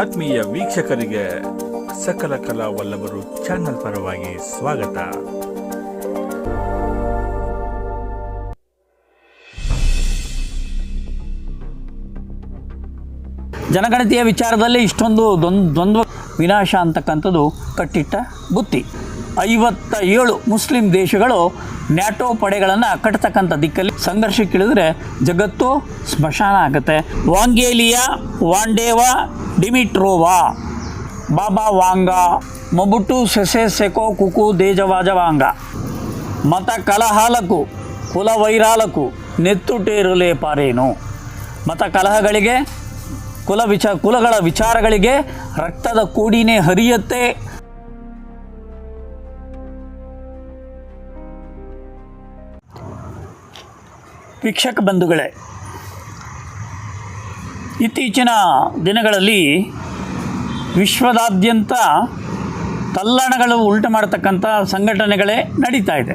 ಆತ್ಮೀಯ ವೀಕ್ಷಕರಿಗೆ ಸಕಲ ಕಲಾ ವಲ್ಲಭರು ಚಾನೆಲ್ ಪರವಾಗಿ ಸ್ವಾಗತ. ಜನಗಣತಿಯ ವಿಚಾರದಲ್ಲಿ ಇಷ್ಟೊಂದು ದ್ವಂದ್ ದ್ವಂದ್ವ ವಿನಾಶ ಅಂತಕ್ಕಂಥದ್ದು ಕಟ್ಟಿಟ್ಟ ಬುತ್ತಿ. ಐವತ್ತ ಏಳು ಮುಸ್ಲಿಂ ದೇಶಗಳು ನ್ಯಾಟೋ ಪಡೆಗಳನ್ನು ಕಟ್ಟತಕ್ಕಂಥ ದಿಕ್ಕಲ್ಲಿ ಸಂಘರ್ಷಕ್ಕಿಳಿದ್ರೆ ಜಗತ್ತು ಸ್ಮಶಾನ ಆಗುತ್ತೆ. ವಾಂಗೇಲಿಯಾ ವಾಂಡೇವಾ ಡಿಮಿಟ್ರೋವಾ, ಬಾಬಾ ವಾಂಗ ಮೊಬುಟು ಸೆಸೆ ಸೆಕೋ ಕುಕು ದೇಜವಾಜವಾಂಗ ಮತ ಕಲಹಾಲಕು ಕುಲ ವೈರಾಲಕು ನೆತ್ತುಟೇರುಲೇ ಪಾರೇನು. ಮತ ಕಲಹಗಳಿಗೆ ಕುಲ ವಿಚ ಕುಲಗಳ ವಿಚಾರಗಳಿಗೆ ರಕ್ತದ ಕೂಡಿನೇ ಹರಿಯತ್ತೆ. ವೀಕ್ಷಕ ಬಂಧುಗಳೇ, ಇತ್ತೀಚಿನ ದಿನಗಳಲ್ಲಿ ವಿಶ್ವದಾದ್ಯಂತ ತಲ್ಲಣಗಳು ಉಲ್ಟು ಮಾಡತಕ್ಕಂಥ ಸಂಘಟನೆಗಳೇ ನಡೀತಾ ಇದೆ.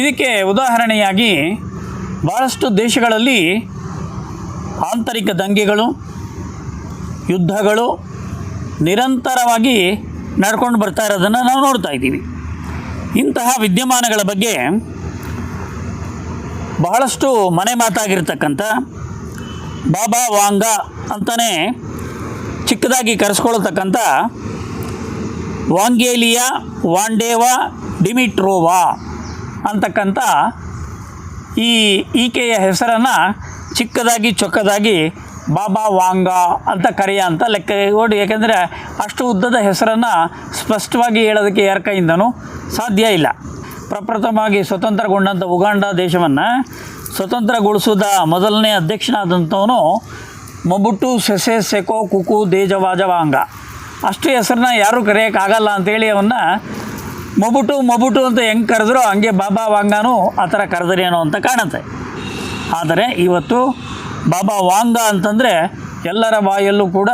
ಇದಕ್ಕೆ ಉದಾಹರಣೆಯಾಗಿ ಭಾಳಷ್ಟು ದೇಶಗಳಲ್ಲಿ ಆಂತರಿಕ ದಂಗೆಗಳು, ಯುದ್ಧಗಳು ನಿರಂತರವಾಗಿ ನಡ್ಕೊಂಡು ಬರ್ತಾ ಇರೋದನ್ನು ನಾವು ನೋಡ್ತಾ ಇದ್ದೀವಿ. ಇಂತಹ ವಿದ್ಯಮಾನಗಳ ಬಗ್ಗೆ ಬಹಳಷ್ಟು ಮನೆ ಮಾತಾಗಿರ್ತಕ್ಕಂಥ ಬಾಬಾ ವಾಂಗ ಅಂತಲೇ ಚಿಕ್ಕದಾಗಿ ಕರೆಸ್ಕೊಳ್ತಕ್ಕಂಥ ವಾಂಗೇಲಿಯಾ ವಾಂಡೇವ ಡಿಮಿಟ್ರೋವಾ ಅಂತಕ್ಕಂಥ ಈ ಈಕೆಯ ಹೆಸರನ್ನು ಚಿಕ್ಕದಾಗಿ ಚೊಕ್ಕದಾಗಿ ಬಾಬಾ ವಾಂಗ ಅಂತ ಕರೆಯ ಅಂತ ಲೆಕ್ಕ ಓಡಿ ಯಾಕೆಂದರೆ ಅಷ್ಟು ಉದ್ದದ ಹೆಸರನ್ನು ಸ್ಪಷ್ಟವಾಗಿ ಹೇಳೋದಕ್ಕೆ ಯಾರ ಕೈಯಿಂದನೂ ಸಾಧ್ಯ ಇಲ್ಲ. ಪ್ರಪ್ರಥಮವಾಗಿ ಸ್ವತಂತ್ರಗೊಂಡಂಥ ಉಗಾಂಡ ದೇಶವನ್ನು ಸ್ವತಂತ್ರಗೊಳಿಸಿದ ಮೊದಲನೇ ಅಧ್ಯಕ್ಷನಾದಂಥವನು ಮೊಬುಟ್ಟು ಸೆಸೆ ಸೆಕೋ ಕುಕು ದೇಜವಾಜವಾಂಗ ಅಷ್ಟು ಹೆಸರನ್ನ ಯಾರೂ ಕರೆಯೋಕ್ಕಾಗಲ್ಲ ಅಂತೇಳಿ ಅವನ್ನ ಮೊಬುಟು ಮೊಬುಟು ಅಂತ ಹೆಂಗೆ ಕರೆದ್ರೋ ಹಂಗೆ ಬಾಬಾ ವಾಂಗಾನು ಆ ಥರ ಕರೆದ್ರೇನೋ ಅಂತ ಕಾಣುತ್ತೆ. ಆದರೆ ಇವತ್ತು ಬಾಬಾ ವಾಂಗ ಅಂತಂದರೆ ಎಲ್ಲರ ಬಾಯಲ್ಲೂ ಕೂಡ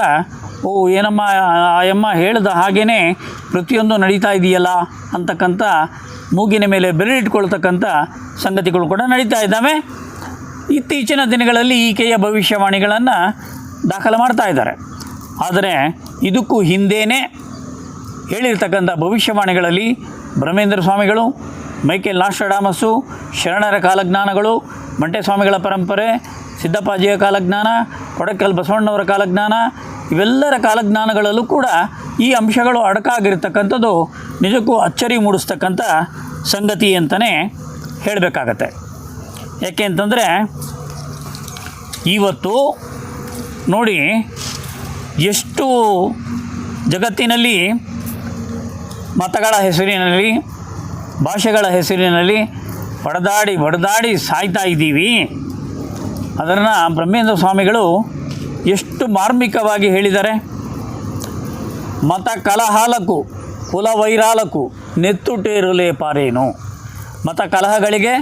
ಓ, ಏನಮ್ಮ ಆಯಮ್ಮ ಹೇಳಿದ ಹಾಗೇ ಪ್ರತಿಯೊಂದು ನಡೀತಾ ಇದೆಯಲ್ಲ ಅಂತಕ್ಕಂಥ ಮೂಗಿನ ಮೇಲೆ ಬೆರಳಿಟ್ಕೊಳ್ತಕ್ಕಂಥ ಸಂಗತಿಗಳು ಕೂಡ ನಡೀತಾ ಇದ್ದಾವೆ. ಇತ್ತೀಚಿನ ದಿನಗಳಲ್ಲಿ ಈಕೆಯ ಭವಿಷ್ಯವಾಣಿಗಳನ್ನು ದಾಖಲು ಮಾಡ್ತಾ ಇದ್ದಾರೆ. ಆದರೆ ಇದಕ್ಕೂ ಹಿಂದೇನೆ ಹೇಳಿರ್ತಕ್ಕಂಥ ಭವಿಷ್ಯವಾಣಿಗಳಲ್ಲಿ ಬ್ರಹ್ಮೇಂದ್ರ ಸ್ವಾಮಿಗಳು, ಮೈಕೇಲ್ ನಾಸ್ಟ್ರಡಾಮಸ್ಸು ಶರಣರ ಕಾಲಜ್ಞಾನಗಳು ಮಂಟೆ ಸ್ವಾಮಿಗಳ ಪರಂಪರೆ, ಸಿದ್ದಪ್ಪಾಜಿಯ ಕಾಲಜ್ಞಾನ, ಕೊಡಕಲ್ ಬಸವಣ್ಣವರ ಕಾಲಜ್ಞಾನ ಇವೆಲ್ಲರ ಕಾಲಜ್ಞಾನಗಳಲ್ಲೂ ಕೂಡ ಈ ಅಂಶಗಳು ಅಡಕಾಗಿರ್ತಕ್ಕಂಥದ್ದು ನಿಜಕ್ಕೂ ಅಚ್ಚರಿ ಮೂಡಿಸ್ತಕ್ಕಂಥ ಸಂಗತಿ ಅಂತಲೇ ಹೇಳಬೇಕಾಗತ್ತೆ. ಯಾಕೆ ಅಂತಂದರೆ ಇವತ್ತು ನೋಡಿ ಎಷ್ಟು ಜಗತ್ತಿನಲ್ಲಿ ಮತಗಳ ಹೆಸರಿನಲ್ಲಿ, ಭಾಷೆಗಳ ಹೆಸರಿನಲ್ಲಿ ಹೊಡೆದಾಡಿ ಹೊಡೆದಾಡಿ ಸಾಯ್ತಾ ಇದ್ದೀವಿ. ಅದನ್ನು ಬ್ರಹ್ಮೇಂದ್ರ ಸ್ವಾಮಿಗಳು ಎಷ್ಟು ಮಾರ್ಮಿಕವಾಗಿ ಹೇಳಿದರೆ? ಮತ ಕಲಹಾಲಕು ಕುಲ ವೈರಾಲಕು ನೆತ್ತುಟೇರುಲೆ ಪಾರೇನು? ಮತ ಕಲಹಗಳಿಗೆ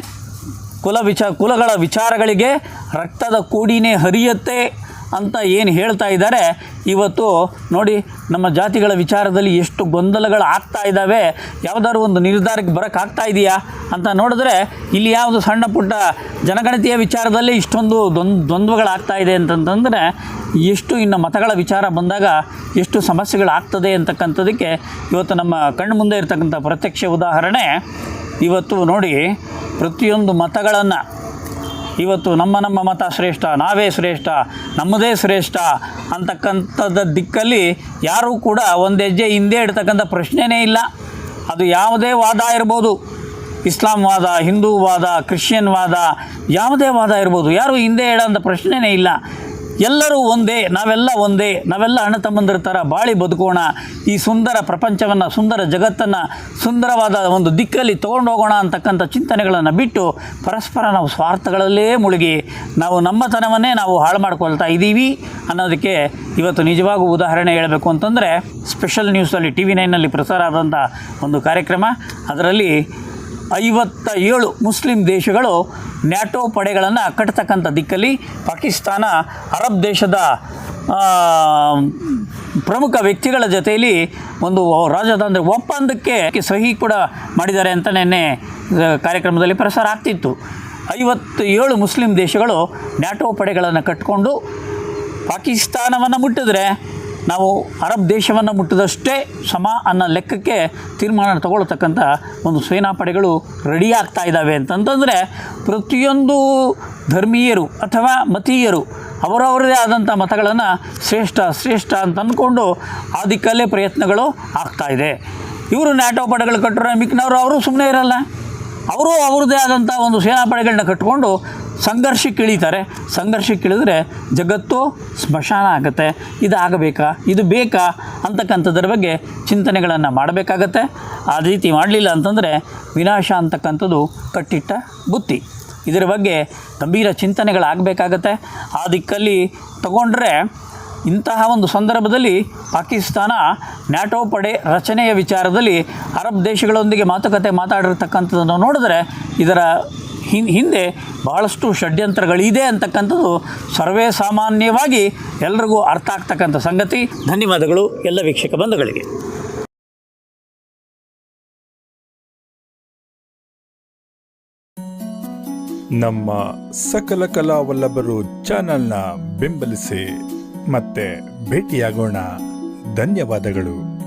ಕುಲ ವಿಚ ಕುಲಗಳ ವಿಚಾರಗಳಿಗೆ ರಕ್ತದ ಕೂಡಿನೇ ಹರಿಯತ್ತೆ. ಅಂತ ಏನು ಹೇಳ್ತಾ ಇದ್ದಾರೆ, ಇವತ್ತು ನೋಡಿ ನಮ್ಮ ಜಾತಿಗಳ ವಿಚಾರದಲ್ಲಿ ಎಷ್ಟು ಗೊಂದಲಗಳು ಆಗ್ತಾ ಇದ್ದಾವೆ, ಯಾವುದಾದ್ರು ಒಂದು ನಿರ್ಧಾರಕ್ಕೆ ಬರೋಕ್ಕಾಗ್ತಾ ಇದೆಯಾ ಅಂತ ನೋಡಿದ್ರೆ ಇಲ್ಲಿ ಯಾವುದು ಸಣ್ಣ ಪುಟ್ಟ ಜನಗಣತಿಯ ವಿಚಾರದಲ್ಲಿ ಇಷ್ಟೊಂದು ದ್ವಂದ್, ದ್ವಂದ್ವಗಳಾಗ್ತಾ ಇದೆ ಅಂತಂತಂದರೆ ಎಷ್ಟು ಇನ್ನು ಮತಗಳ ವಿಚಾರ ಬಂದಾಗ ಎಷ್ಟು ಸಮಸ್ಯೆಗಳಾಗ್ತದೆ ಅಂತಕ್ಕಂಥದಕ್ಕೆ ಇವತ್ತು ನಮ್ಮ ಕಣ್ಣು ಮುಂದೆ ಇರತಕ್ಕಂಥ ಪ್ರತ್ಯಕ್ಷ ಉದಾಹರಣೆ, ಇವತ್ತು ನೋಡಿ ಪ್ರತಿಯೊಂದು ಮತಗಳನ್ನು ಇವತ್ತು ನಮ್ಮ ನಮ್ಮ ಮತ ಶ್ರೇಷ್ಠ, ನಾವೇ ಶ್ರೇಷ್ಠ, ನಮ್ಮದೇ ಶ್ರೇಷ್ಠ ಅಂತಕ್ಕಂಥದ್ದು ದಿಕ್ಕಲ್ಲಿ ಯಾರೂ ಕೂಡ ಒಂದು ಹೆಜ್ಜೆ ಹಿಂದೆ ಇಡ್ತಕ್ಕಂಥ ಪ್ರಶ್ನೆಯೇ ಇಲ್ಲ. ಅದು ಯಾವುದೇ ವಾದ ಇರ್ಬೋದು. ಇಸ್ಲಾಂ ವಾದ, ಹಿಂದೂ ವಾದ, ಕ್ರಿಶ್ಚಿಯನ್ ವಾದ, ಯಾವುದೇ ವಾದ ಇರ್ಬೋದು. ಯಾರೂ ಹಿಂದೆ ಹೇಳೋಂಥ ಪ್ರಶ್ನೆನೇ ಇಲ್ಲ. ಎಲ್ಲರೂ ಒಂದೇ, ನಾವೆಲ್ಲ ಒಂದೇ, ನಾವೆಲ್ಲ ಅಣ್ಣ ತಮ್ಮಂದಿರ ಥರ ಬಾಳಿ ಬದುಕೋಣ. ಈ ಸುಂದರ ಪ್ರಪಂಚವನ್ನು, ಸುಂದರ ಜಗತ್ತನ್ನು, ಸುಂದರವಾದ ಒಂದು ದಿಕ್ಕಲ್ಲಿ ತೊಗೊಂಡು ಹೋಗೋಣ ಅಂತಕ್ಕಂಥ ಚಿಂತನೆಗಳನ್ನು ಬಿಟ್ಟು ಪರಸ್ಪರ ನಾವು ಸ್ವಾರ್ಥಗಳಲ್ಲೇ ಮುಳುಗಿ, ನಾವು ನಮ್ಮತನವನ್ನೇ ನಾವು ಹಾಳು ಮಾಡ್ಕೊಳ್ತಾ ಇದ್ದೀವಿ ಅನ್ನೋದಕ್ಕೆ ಇವತ್ತು ನಿಜವಾಗೂ ಉದಾಹರಣೆ ಹೇಳಬೇಕು ಅಂತಂದರೆ ಸ್ಪೆಷಲ್ ನ್ಯೂಸಲ್ಲಿ ಟಿ ವಿ ನೈನಲ್ಲಿ ಪ್ರಸಾರ ಆದಂಥ ಒಂದು ಕಾರ್ಯಕ್ರಮ. ಅದರಲ್ಲಿ ಐವತ್ತ ಏಳು ಮುಸ್ಲಿಂ ದೇಶಗಳು ನ್ಯಾಟೋ ಪಡೆಗಳನ್ನು ಕಟ್ಟತಕ್ಕಂಥ ದಿಕ್ಕಲ್ಲಿ ಪಾಕಿಸ್ತಾನ ಅರಬ್ ದೇಶದ ಪ್ರಮುಖ ವ್ಯಕ್ತಿಗಳ ಜೊತೆಯಲ್ಲಿ ಒಂದು ರಾಜತಾಂತ್ರಿಕ ಒಪ್ಪಂದಕ್ಕೆ ಸಹಿ ಕೂಡ ಮಾಡಿದ್ದಾರೆ ಅಂತ ನಿನ್ನೆ ಕಾರ್ಯಕ್ರಮದಲ್ಲಿ ಪ್ರಸಾರ ಆಗ್ತಿತ್ತು. ಐವತ್ತು ಏಳು ಮುಸ್ಲಿಂ ದೇಶಗಳು ನ್ಯಾಟೋ ಪಡೆಗಳನ್ನು ಕಟ್ಟಿಕೊಂಡು ಪಾಕಿಸ್ತಾನವನ್ನು ಮುಟ್ಟಿದ್ರೆ ನಾವು ಅರಬ್ ದೇಶವನ್ನು ಮುಟ್ಟಿದಷ್ಟೇ ಸಮ ಅನ್ನೋ ಲೆಕ್ಕಕ್ಕೆ ತೀರ್ಮಾನ ತಗೊಳ್ತಕ್ಕಂಥ ಒಂದು ಸೇನಾಪಡೆಗಳು ರೆಡಿ ಆಗ್ತಾ ಇದ್ದಾವೆ ಅಂತಂತಂದರೆ ಪ್ರತಿಯೊಂದು ಧರ್ಮೀಯರು ಅಥವಾ ಮತೀಯರು ಅವರವರದೇ ಆದಂಥ ಮತಗಳನ್ನು ಶ್ರೇಷ್ಠ ಶ್ರೇಷ್ಠ ಅಂತ ಅಂದ್ಕೊಂಡು ಆ ದಿಕ್ಕಲ್ಲೇ ಪ್ರಯತ್ನಗಳು ಆಗ್ತಾ ಇದೆ. ಇವರು ನ್ಯಾಟೋ ಪಡೆಗಳು ಕಟ್ಟರೆ ಮಿಕ್ಕನವರು ಅವರು ಸುಮ್ಮನೆ ಇರಲ್ಲ. ಅವರು ಅವ್ರದ್ದೇ ಆದಂಥ ಒಂದು ಸೇನಾಪಡೆಗಳನ್ನ ಕಟ್ಕೊಂಡು ಸಂಘರ್ಷಕ್ಕೆ ಇಳಿತಾರೆ. ಸಂಘರ್ಷಕ್ಕೆ ಇಳಿದ್ರೆ ಜಗತ್ತು ಸ್ಮಶಾನ ಆಗುತ್ತೆ. ಇದು ಆಗಬೇಕಾ ಇದು ಬೇಕಾ? ಅಂತಕ್ಕಂಥದ್ರ ಬಗ್ಗೆ ಚಿಂತನೆಗಳನ್ನು ಮಾಡಬೇಕಾಗತ್ತೆ. ಆ ರೀತಿ ಮಾಡಲಿಲ್ಲ ಅಂತಂದರೆ ವಿನಾಶ ಅಂತಕ್ಕಂಥದ್ದು ಕಟ್ಟಿಟ್ಟ ಬುತ್ತಿ. ಇದರ ಬಗ್ಗೆ ಗಂಭೀರ ಚಿಂತನೆಗಳಾಗಬೇಕಾಗತ್ತೆ. ಆ ದಿಕ್ಕಲ್ಲಿ ತಗೊಂಡ್ರೆ ಇಂತಹ ಒಂದು ಸಂದರ್ಭದಲ್ಲಿ ಪಾಕಿಸ್ತಾನ ನ್ಯಾಟೋ ಪಡೆ ರಚನೆಯ ವಿಚಾರದಲ್ಲಿ ಅರಬ್ ದೇಶಗಳೊಂದಿಗೆ ಮಾತುಕತೆ ಮಾತಾಡಿರ್ತಕ್ಕಂಥದ್ದನ್ನು ನೋಡಿದ್ರೆ ಇದರ ಹಿಂದೆ ಬಹಳಷ್ಟು ಷಡ್ಯಂತ್ರಗಳಿದೆ ಅಂತಕ್ಕಂಥದ್ದು ಸರ್ವೇ ಸಾಮಾನ್ಯವಾಗಿ ಎಲ್ರಿಗೂ ಅರ್ಥ ಆಗ್ತಕ್ಕಂಥ ಸಂಗತಿ. ಧನ್ಯವಾದಗಳು ಎಲ್ಲ ವೀಕ್ಷಕ ಬಂಧುಗಳಿಗೆ. ನಮ್ಮ ಸಕಲ ಕಲಾವಲ್ಲಭರು ಚಾನಲ್ನ ಬೆಂಬಲಿಸಿ ಮತ್ತೆ ಭೇಟಿಯಾಗೋಣ. ಧನ್ಯವಾದಗಳು.